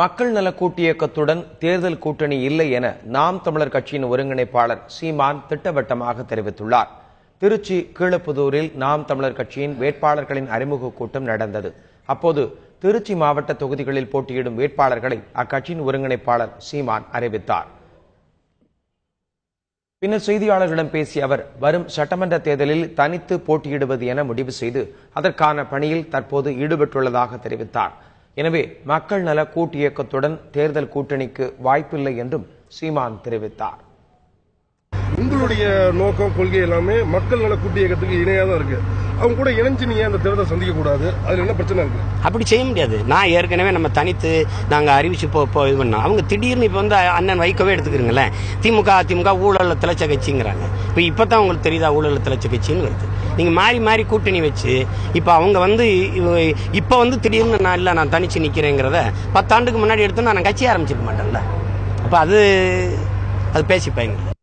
மக்கள் நல கூட்டியக்கத்துடன் தேர்தல் கூட்டணி இல்லை என நாம் தமிழர் கட்சியின் ஒருங்கிணைப்பாளர் சீமான் திட்டவட்டமாக தெரிவித்துள்ளார். திருச்சி கீழப்புதூரில் நாம் தமிழர் கட்சியின் வேட்பாளர்களின் அறிமுக கூட்டம் நடந்தது. அப்போது திருச்சி மாவட்ட தொகுதிகளில் போட்டியிடும் வேட்பாளர்களை அக்கட்சியின் ஒருங்கிணைப்பாளர் சீமான் அறிவித்தார். பின்னர் செய்தியாளர்களிடம் பேசிய அவர் வரும் சட்டமன்ற தேர்தலில் தனித்து போட்டியிடுவது என முடிவு செய்து அதற்கான பணியில் தற்போது ஈடுபட்டுள்ளதாக தெரிவித்தார். எனவே மக்கள் நல கூட்டு இயக்கத்துடன் தேர்தல் கூட்டணிக்கு வாய்ப்பில்லை என்றும் சீமான் தெரிவித்தார். உங்களுடைய நோக்கம் கொள்கை எல்லாமே மக்கள் நல கூட்டு இயக்கத்துக்கு இணையாக தான் இருக்கு. அவங்க கூட இணைஞ்சு நீங்க அந்த தேர்தலை சந்திக்க கூடாது? அதுல என்ன பிரச்சனை இருக்கு? அப்படி செய்ய முடியாது. நான் ஏற்கனவே நம்ம தனித்து நாங்கள் அறிவிச்சு போ இது பண்ணோம். அவங்க திடீர்னு இப்போ வந்து அண்ணன் வைக்கவே எடுத்துக்கிறீங்களேன் திமுக அதிமுக ஊழல திளைச்ச கட்சிங்கிறாங்க. இப்போ இப்போ தான் உங்களுக்கு தெரியுதா ஊழல திளைச்ச கட்சின்னு வருது. நீங்கள் மாறி மாறி கூட்டணி வச்சு இப்போ அவங்க வந்து இப்போ வந்து திடீர்னு நான் இல்லை நான் தனிச்சு நிற்கிறேங்கிறத பத்தாண்டுக்கு முன்னாடி எடுத்து நான் கட்சி ஆரம்பிச்சிருக்க மாட்டேன்ல. அப்போ அது அது பேசிப்பாங்க